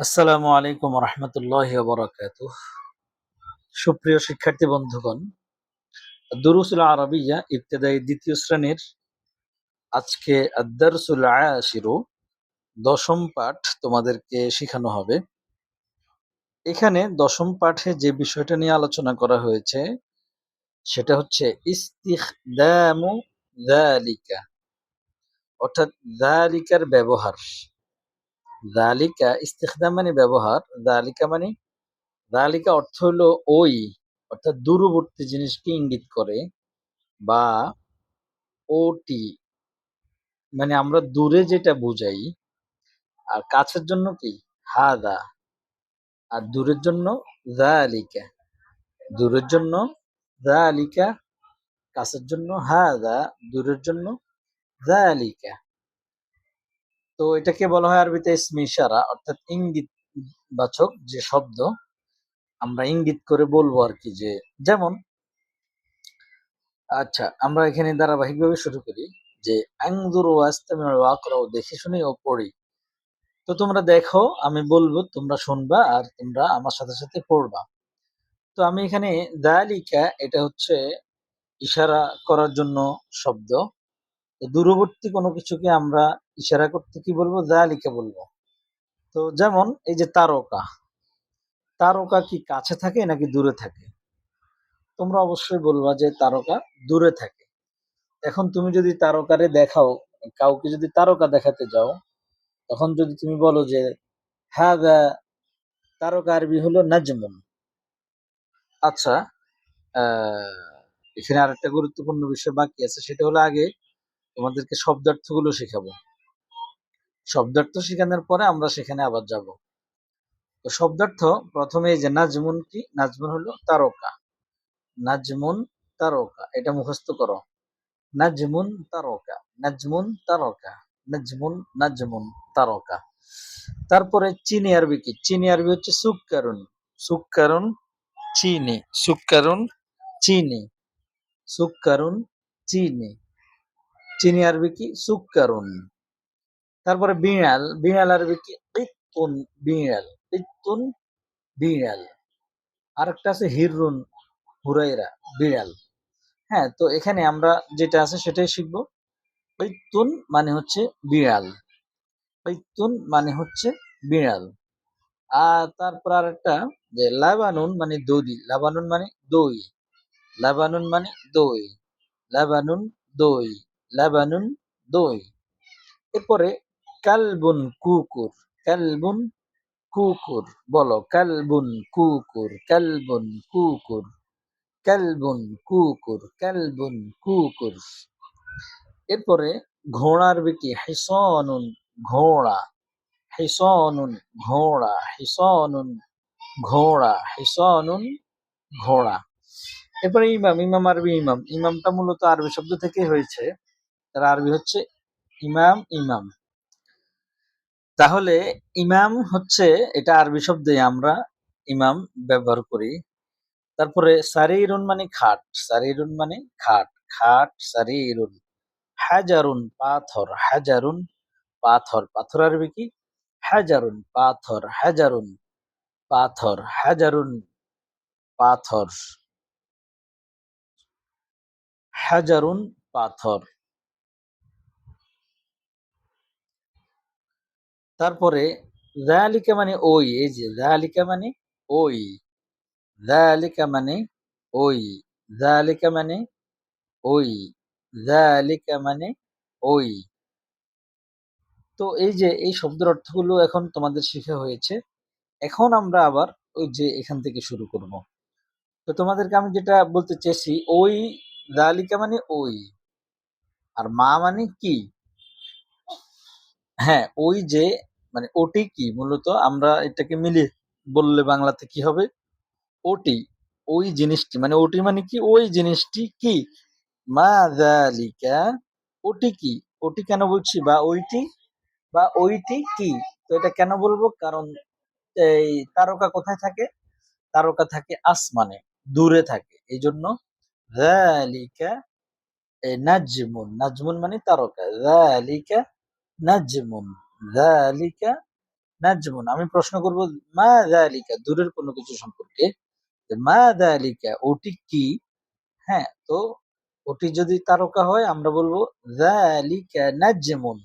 আসসালামু আলাইকুম রহমতুল্লাহ বরাকাত সুপ্রিয় শিক্ষার্থী বন্ধুগণ, দুরুসুল আরবিয়া ইবতেদায়ী দ্বিতীয় শ্রেণির আজকে আদারসুল আয়াশিরু দশম পাঠ তোমাদেরকে শেখানো হবে। এখানে দশম পাঠে যে বিষয়টা নিয়ে আলোচনা করা হয়েছে, সেটা হচ্ছে ইস্তিখদামু যালিকা, অর্থাৎ যালিকার ব্যবহার। যালিকা ইস্তিখদাম মানে ব্যবহার যালিকা মানে দালিকা অর্থ হলো ওই, অর্থাৎ দূরবর্তী জিনিসকে ইঙ্গিত করে বা ওটি মানে আমরা দূরে যেটা বুঝাই, আর কাছের জন্য কি? হাদা। আর দূরের জন্য যালিকা দূরের জন্য যালিকা কাছের জন্য হাদা, দূরের জন্য যালিকা তো এটাকে বলা হয় আরবিতে ইসমে ইশারা অর্থাৎ ইঙ্গিত বাচক যে শব্দ, আমরা ইঙ্গিত করে বলব আর কি যে, যেমন আচ্ছা আমরা এখানে ধারাবাহিকভাবে শুরু করি যে, আংদুর ওয়াস্তামিউ ওয়াকরাও দেখে শুনে ও পড়ি। তো তোমরা দেখো, আমি বলব, তোমরা শুনবা আর তোমরা আমার সাথে সাথে পড়বা। তো আমি এখানে দালিকা, এটা হচ্ছে ইশারা করার জন্য শব্দ। দূরবর্তী কোনো কিছুকে আমরা ইশারা করতে কি বলব? দালিকা বলব। তো যেমন এই যে তারকা তারকা কি কাছে থাকে নাকি দূরে থাকে? তোমরা অবশ্যই বলবা যে তারকা দূরে থাকে। এখন তুমি যদি তারকারে দেখাও, কাউকে যদি তারকা দেখাতে যাও, তখন যদি তুমি বলো যে হ্যাঁ তারকা আরবি হলো নাজমুন। আচ্ছা এখানে আরেকটা গুরুত্বপূর্ণ বিষয় বাকি আছে, সেটা হলো আগে তোমাদেরকে শব্দার্থগুলো শেখাবো। শব্দার্থ শেখানোর পরে আমরা সেখানে আবার যাব। তো শব্দার্থ প্রথমে যে নাজমুন কি? নাজমুন হলো তারকা। নাজমুন তারকা, এটা মুখস্থ করো। নাজমুন তারকা নাজমুন তারকা, নাজমুন নাজমুন তারকা। তারপরে চিনি আরবি কি? চিনি আরবি হচ্ছে সুক্কারুন। সুক্কারুন চিনি সুক্কারুন চিনি সুক্কারুন চিনি। চিনি আরবি কি? সুক্কারুন। তারপরে বিড়াল বিড়াল আরবি কি ইত্তুন বিড়াল ইত্তুন বিড়াল। আরেকটা আছে হিরুন, হুরাইরা, বিড়াল। হ্যাঁ তো এখানে আমরা যেটা আছে সেটাই শিখব। ইত্তুন মানে হচ্ছে বিড়াল। ইত্তুন মানে হচ্ছে বিড়াল। আর তারপর আরেকটা, যে লাবানুন মানে দধি লাবানুন মানে দই। লাবানুন মানে দই। লাবানুন দই। লাবানুন দই। এরপরে কালবুন কুকুর কালবুন কুকুর, বলো কালবুন কুকুর কালবুন কুকুর কালবুন কুকুর কালবুন কুকুর। এরপরে ঘোড়ার বিকি, হিসনুন ঘোড়া হিসনুন ঘোড়া হিসনুন ঘোড়া হিসনুন ঘোড়া। এরপরে ইমাম ইমাম আরবি ইমাম। ইমামটা মূলত আরবি শব্দ থেকে হয়েছে। তার আরবি হচ্ছে ইমাম ইমাম। তাহলে ইমাম হচ্ছে, এটা আরবি শব্দে আমরা ইমাম ব্যবহার করি। তারপরে সারিরুন মানে খাট, সারিরুন মানে খাট খাট সারিরুন, হাজারুন পাথর হাজারুন পাথর। পাথর আরবি কি? হাজারুন পাথর হাজারুন পাথর হাজারুন পাথর হাজারুন পাথর। তারপরে জালিকা মানে ওই, এই যে জালিকা মানে ওই জালিকা মানে ওই জালিকা মানে ওই জালিকা মানে ওই। তো এই যে এই শব্দের অর্থগুলো এখন তোমাদের শেখা হয়েছে। এখন আমরা আবার ওই যে এখান থেকে শুরু করব। তো তোমাদেরকে আমি যেটা বলতে চেয়েছি, ওই জালিকা মানে ওই, আর মা মানে কি? হ্যাঁ ওই যে মানে ওটি কি? মূলত আমরা এটাকে মিলিয়ে বললে বাংলাতে কি হবে? ওটি, ওই জিনিসটি মানে ওটি মানে কি? ওই জিনিসটি কি? মা জালিকা, ওটি কি? ওটি কেন বলছি? বা ওইটি বা ওইটি কি? তো এটা কেন বলব? কারণ এই তারকা কোথায় থাকে? তারকা থাকে আসমানে, দূরে থাকে। এই জন্য নাজমুন নাজমুন মানে তারকা। জালিকা নাজমুন জালিকা নাজমুন। আমি প্রশ্ন করব, মা যালিকা, দূরের কোনো কিছু সম্পর্কে? মা যালিকা, ওটি কি? হ্যাঁ তো ওটি যদি তারকা হয়, আমরা বলব যালিকা নাজমুন।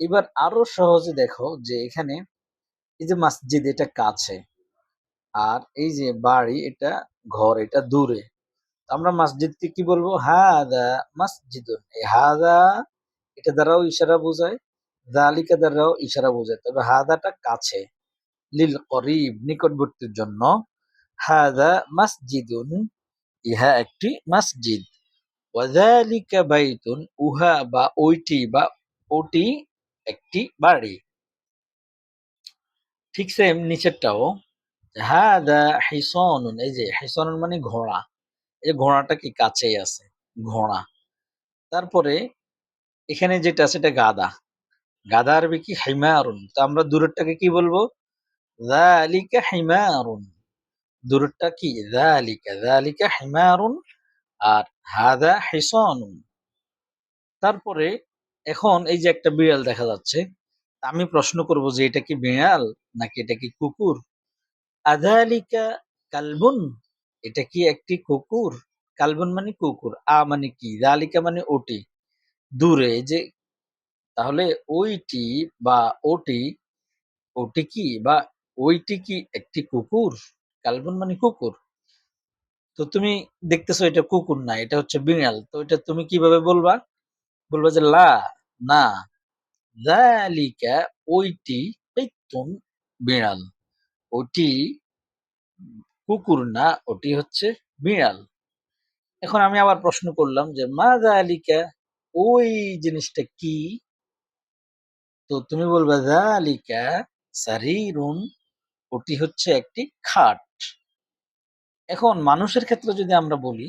এবার আরও সহজে দেখো যে এখানে এই যে মসজিদ, এটা কাছে। আর এই যে বাড়ি, এটা ঘর, এটা দূরে। আমরা মসজিদকে কি বলব? হাদা মসজিদুন। এই হাদা এটা দ্বারাও ইশারা বোঝায় জালিকা দ্বারাও ইশারা বোঝায়। তবে হাদাটা কাছে। লিল করিব, নিকটবর্তীর জন্য। হাদা মসজিদুন, ইহা একটি মসজিদ। ওয়াজালিকা বাইতুন, উহা বা ওইটি বা ওটি একটি বাড়ি। ঠিক সেম নিচেরটাও। হাদা হিসনুন, এই যে হিসনুন মানে ঘোড়া। এই ঘোড়াটা কি কাছেই আছে? ঘোড়া। তারপরে এখানে যেটা আছে এটা গাদা। গাদা আরবি কি? হিমারুন। তো আমরা দূরেরটাকে কি বলব? যালিকা হিমারুন। দূরেরটা কি? যালিকা। যালিকা হিমারুন আর হাদা হিসানুন। তারপরে এখন এই যে একটা বিড়াল দেখা যাচ্ছে, আমি প্রশ্ন করব যে এটা কি বিড়াল নাকি এটা কি কুকুর? আদালিকা কালবুন? এটা কি একটি কুকুর? কালবুন মানে কুকুর। আ মানে কি? দালিকা মানে ওটি। দূরে যে, তাহলে ওইটি বা ওটি ওটি কি বা ওইটি কি একটি কুকুর? কালবন মানে কুকুর। তো তুমি দেখতেছো এটা কুকুর না, এটা হচ্ছে বিড়াল। তো এটা তুমি কীভাবে বলবা? বলবা যে, লা, না। যালিকা, ওইটি পেতুন বিড়াল। ওটি কুকুর না, ওটি হচ্ছে বিড়াল। এখন আমি আবার প্রশ্ন করলাম যে, মা যালিকা ওই জিনিসটা কি? তো তুমি বলবে যালিকা সারিরুন, ওটি হচ্ছে একটি খাট। এখন মানুষের ক্ষেত্রে যদি আমরা বলি,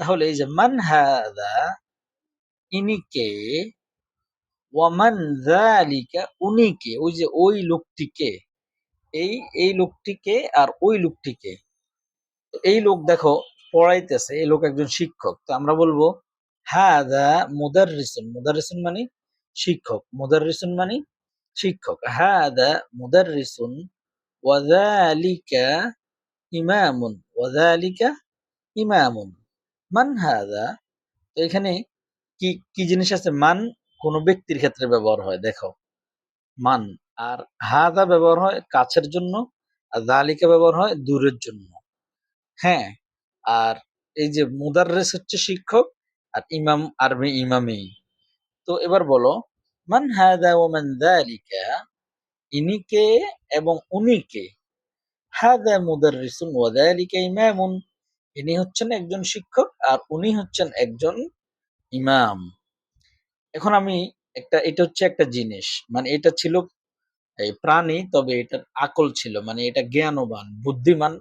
তাহলে এই যে, মান হাদা ইনিকে ওয়ামান যালিকা উনিকে। ওই যে, ওই লোকটিকে। এই এই লোকটিকে আর ওই লোকটিকে। এই লোক দেখো, পড়াইতেছে, এই লোক একজন শিক্ষক। তো আমরা বলব হাদা মুদাররিসুন মুদাররিসুন মানে শিক্ষক, মুদাররিসুন মানে শিক্ষক। হাদা মুদাররিসুন, ওয়াযালিকা ইমামুন ওয়াযালিকা ইমামুন। মান হাদা? তো এখানে কি কি জিনিস আছে? মান কোন ব্যক্তির ক্ষেত্রে ব্যবহার হয়, দেখো। মান, আর হাদা ব্যবহার হয় কাছের জন্য, আর জালিকা ব্যবহার হয় দূরের জন্য। হ্যাঁ আর এই যে মুদাররেস হচ্ছে শিক্ষক আর ইমাম আরবি ইমামি। তো এবার বলো, মান হাদা ও মান যালিকা ইনিকে এবং উনিকে হাদা মুদাররিসুন ওয়া যালিকা ইমামুন। ইনি হচ্ছেন একজন শিক্ষক আর উনি হচ্ছেন একজন ইমাম। এখন আমি একটা, এটা হচ্ছে একটা জিনিস মানে এটা ছিল এই প্রাণী, তবে এটার আকল ছিল মানে এটা জ্ঞানবান, বুদ্ধিমান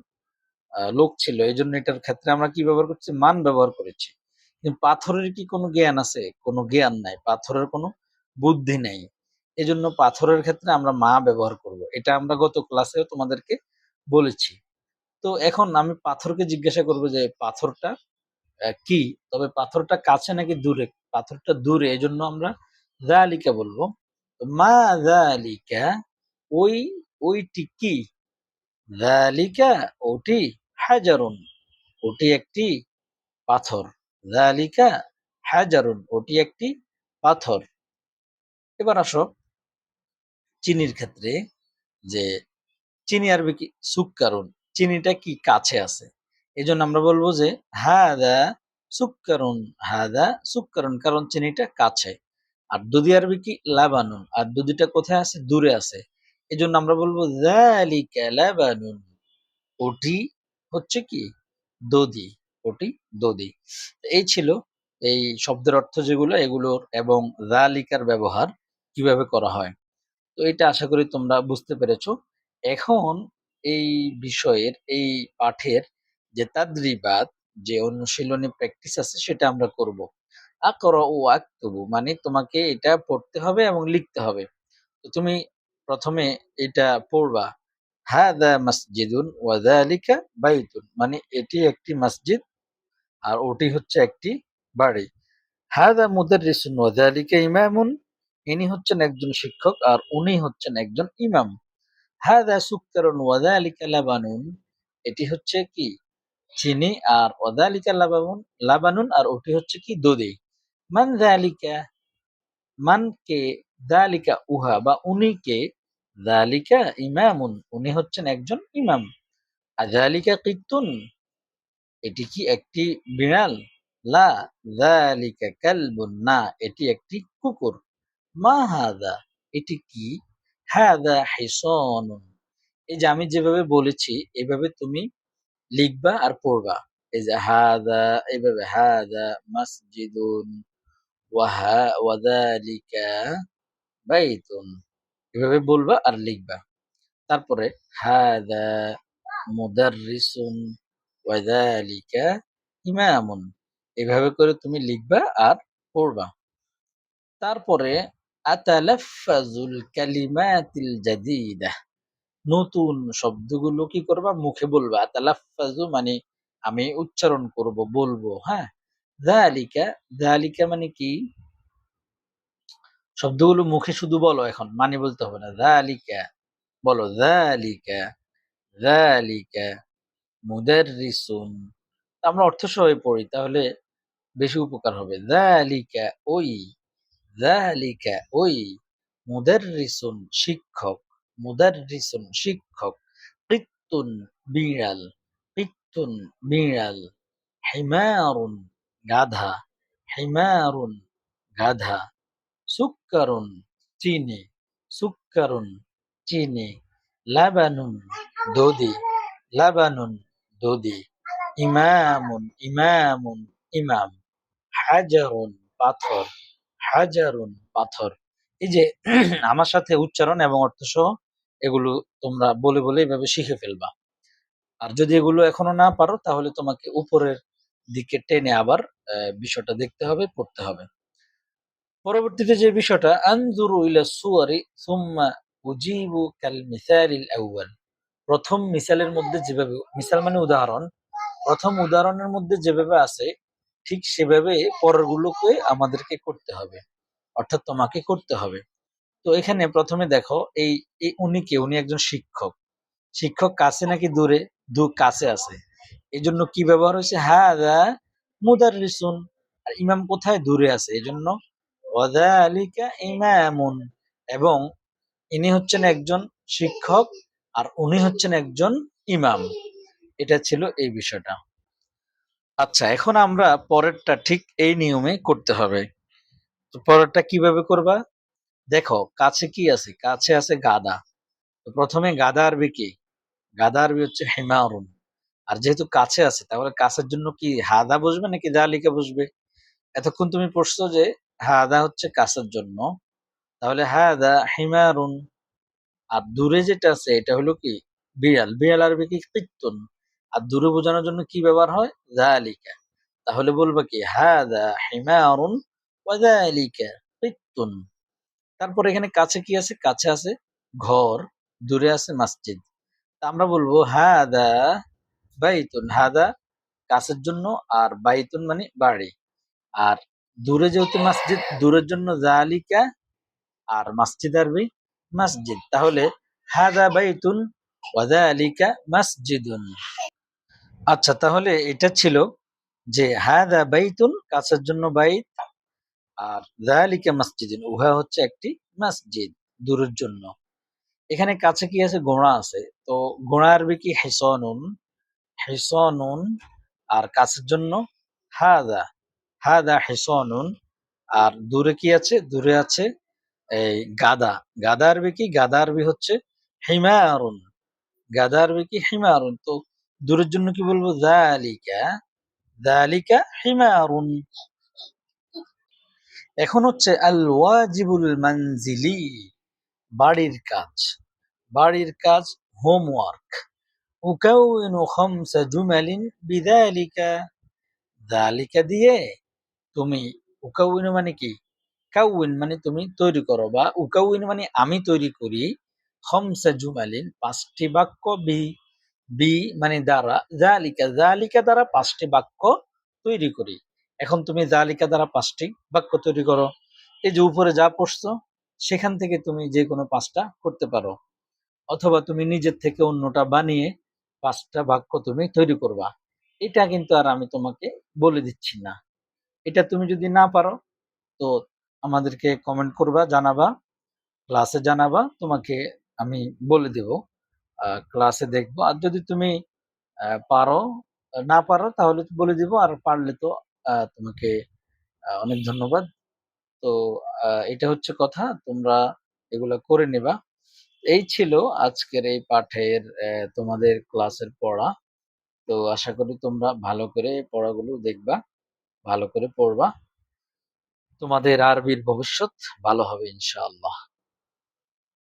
লোক ছিল। এই জন্য এটার ক্ষেত্রে আমরা কি ব্যবহার করছি? মান ব্যবহার করেছি। পাথরের কি কোনো জ্ঞান আছে? কোনো জ্ঞান নাই, পাথরের কোনো বুদ্ধি নেই। এই জন্য পাথরের ক্ষেত্রে আমরা মা ব্যবহার করব। এটা আমরা গত ক্লাসেও তোমাদেরকে বলেছি। তো এখন আমি পাথরকে জিজ্ঞাসা করব যে, পাথরটা কি? তবে পাথরটা কাছে নাকি দূরে? পাথরটা দূরে এই জন্য আমরা জালিকা বলব। মা জালিকা ওই, ওইটি কি? জালিকা ওটি হাজারুন, ওটি একটি পাথর। জালিকা হাজারুন ওটি একটি পাথর। এবার আসো চিনির ক্ষেত্রে যে চিনি আরবি কি? সুক্কারুন। চিনিটা কি? কাছে আছে। এই জন্য আমরা বলব যে, হাদা সুক্কারুন হাদা সুক্কারুন। কারণ চিনিটা কাছে। আর দুধি আরবি কি? লাবানুন। আর দুধিটা কোথায় আছে? দূরে আছে। এই জন্য আমরা বলব যালিকা লাবানুন। ওটি হচ্ছে কি? দধি। ওটি দধি এই ছিল এই শব্দের অর্থ যেগুলো, এগুলোর এবং জালিকার ব্যবহার কীভাবে করা হয়। তো এটা আশা করি তোমরা বুঝতে পেরেছ। এখন এই বিষয়ের, এই পাঠের যে তাদ্রিবাদ, যে অনুশীলনী প্র্যাকটিস আছে, সেটা আমরা করব। আকর ও আক্তবু মানে তোমাকে এটা পড়তে হবে এবং লিখতে হবে। তো তুমি প্রথমে এটা পড়বা, হাদা মসজিদুন ওয়া যালিকা বাইতুন মানে এটি একটি মসজিদ আর ওটি হচ্ছে একটি বাড়ি। হায়দা মুদাররিসুন ওয়া যালিকা ইমামুন, ইনি হচ্ছেন একজন শিক্ষক আর উনি হচ্ছেন একজন ইমাম। হাদা সুক্কারুন ওয়াদালিকা লাবানুন, এটি হচ্ছে কি? চিনি আর ওয়াদালিকা লাবানুন লাবানুন আর ওটি হচ্ছে কি? দধি। মান দালিকা মান কে দালিকা উহা বা উনি কে দালিকা ইমামুন, উনি হচ্ছেন একজন ইমাম। আদালিকা কিত্তুন এটি কি একটি বিড়াল? লা দালিকা কালবুন, না, এটি একটি কুকুর। মা হাদা, এটি কি? হাদা হিসানুন। এই যে আমি যেভাবে বলেছি, এভাবে তুমি লিখবা আর পড়বা। এই যে হাদা এইভাবে হাদা মসজিদুন, ওয়াহা, ওয়াদালিকা বাইতুন। এভাবে বলবা আর লিখবা। তারপরে হাদা মুদাররিসুন। ওয়াদালিকা ইমামুন এভাবে করে তুমি লিখবা আর পড়বা। তারপরে আতালাফাজুল কালিমাতিল জাদিদা। নতুন শব্দগুলো কি করবা? মুখে বলবা। আতালাফাজু মানে আমি উচ্চারণ করব, বলব হ্যাঁ? দালিকা দালিকা মানে কি? শব্দগুলো মুখে শুধু বলো এখন মানে বলতে হবে না। দালিকা বলো। দালিকা দালিকা মুদাররিসুন আমরা অর্থ সহ পড়ি, তাহলে বেশি উপকার হবে। দালিকা ওই দালিকা ওই মুদাররিসুন শিক্ষক মুদাররিসুন শিক্ষক, কিত্তুন বিড়াল কিত্তুন বিড়াল, হিমারুন গাধা হিমারুন গাধা, সুক্কারুন চিনি সুক্কারুন চিনি, লাবানুন দধি লাবানুন দধি, ইমামুন ইমামুন, ইমাম, হাজারুন পাথর হাজারুন পাথর। এই যে আমার সাথে উচ্চারণ এবং অর্থ সহ এগুলো তোমরা বলে বলে এভাবে শিখে ফেলবা। আর যদি এগুলো এখনও না পারো, তাহলে তোমাকে উপরের দিকে টেনে আবার বিষয়টা দেখতে হবে, পড়তে হবে। পরবর্তীতে যে বিষয়টা, আনজুরু ইলা সুয়ারি সুম্মা উজিবু কাল মিসালিল আউয়াল। প্রথম মিসালের মধ্যে যেভাবে মিসাল মানে উদাহরণ, প্রথম উদাহরণের মধ্যে যেভাবে আছে, ঠিক সেভাবে পরেরগুলোকে আমাদেরকে করতে হবে, অর্থাৎ তোমাকে করতে হবে। তো এখানে প্রথমে দেখো, এই উনি কে? উনি একজন শিক্ষক। শিক্ষক কাছে নাকি দূরে? দু কাছে আছে। এই জন্য কি ব্যবহার হয়েছে? হ্যাঁ মুদার রিসুন আর ইমাম কোথায়? দূরে আছে। এই জন্য ওয়াদালিকা ইমামুন। এবং ইনি হচ্ছেন একজন শিক্ষক আর উনি হচ্ছেন একজন ইমাম। এটা ছিল এই বিষয়টা। আচ্ছা এখন আমরা পরেরটা ঠিক এই নিয়মে করতে হবে। তো পরেরটা কীভাবে করবা? দেখো, কাছে কি আছে? কাছে আছে গাদা। তো প্রথমে গাদা আরবি কি? গাদা আরবি হচ্ছে হিমারুন। আর যেহেতু কাছে আছে, তাহলে কাছের জন্য কি হাদা বসবে নাকি দালিকা বসবে এতক্ষণ তুমি পড়ছো যে হাদা হচ্ছে কাছের জন্য। তাহলে হাদা হিমারুন আর দূরে যেটা আছে, এটা হলো কি? বিড়াল। বিড়াল আরবি কি? কিত্তুন আর দূরে বোঝানোর জন্য কি ব্যবহার হয়? জালিকা তাহলে বলবা কি? হাদা হিমারুন ওয়াজালিকা কিত্তুন তারপর এখানে কাছে কি আছে? কাছে আছে ঘর, দূরে আছে মসজিদ। তা আমরা বলব, হাদা বাইতুন। হাদা কাছের জন্য আর বাইতুন মানে বাড়ি। আর দূরে যেহেতু মসজিদ, দূরের জন্য জালিকা আর মসজিদ আরবি মসজিদ। তাহলে, হাদা বাইতুন ওয়াদালিকা মসজিদুন। আচ্ছা তাহলে এটা ছিল যে, হাদা বাইতুন, কাছের জন্য বাইত, আর জালিকা মসজিদিন। উহা হচ্ছে একটি মসজিদ দূরের জন্য। এখানে কাছে কি আছে? গোড়া আছে। তো গোড়া আরবি কি হেসনুন হেসনুন, আর কাছের জন্য হাদা হাদা হেসনুন। আর দূরে কি আছে? দূরে আছে এই গাদা গাদা আরবি কি? গাদা আরবি হচ্ছে হিমারুন। গাদা আরবি কি? হিমারুন। তো দূরের জন্য কি বলব? দালিকা দালিকা হিমারুন। এখন হচ্ছে আল ওয়াজিবুল মানজিলি, বাড়ির কাজ। বাড়ির কাজ হোমওয়ার্ক উকাউনু খামসা জুমালিন বিদালিকা। দালিকা দিয়ে তুমি উকাউইন মানে কি? কাউইন মানে তুমি তৈরি করো বা উকাউইন মানে আমি তৈরি করি, খমসা জুমালিন, পাঁচটি বাক্য বি বি মানে দ্বারা জালিকা জালিকা দ্বারা পাঁচটি বাক্য তৈরি করি। এখন তুমি জালিকা দ্বারা পাঁচটি বাক্য তৈরি করো। এই যে উপরে যা পড়ছো, সেখান থেকে তুমি যে কোনো পাঁচটা করতে পারো। অথবা তুমি নিজের থেকে অন্যটা বানিয়ে পাঁচটা বাক্য তুমি তৈরি করবা। এটা কিন্তু আর আমি তোমাকে বলে দিচ্ছি না। এটা তুমি যদি না পারো, তো আমাদেরকে কমেন্ট করবা, জানাবা ক্লাসে জানাবা, তোমাকে আমি বলে দেব। ক্লাসে দেখব। আর যদি তুমি পারো, না পারো, তাহলে বলে দিব। আর পারলে তো তোমাকে অনেক ধন্যবাদ। তো এটা হচ্ছে কথা। তোমরা এগুলো করে নেবা। এই ছিল আজকের এই পাঠের তোমাদের ক্লাসের পড়া। তো আশা করি তোমরা ভালো করে পড়াগুলো দেখবা, ভালো করে পড়বা। তোমাদের আরবির ভবিষ্যৎ ভালো হবে ইনশাআল্লাহ।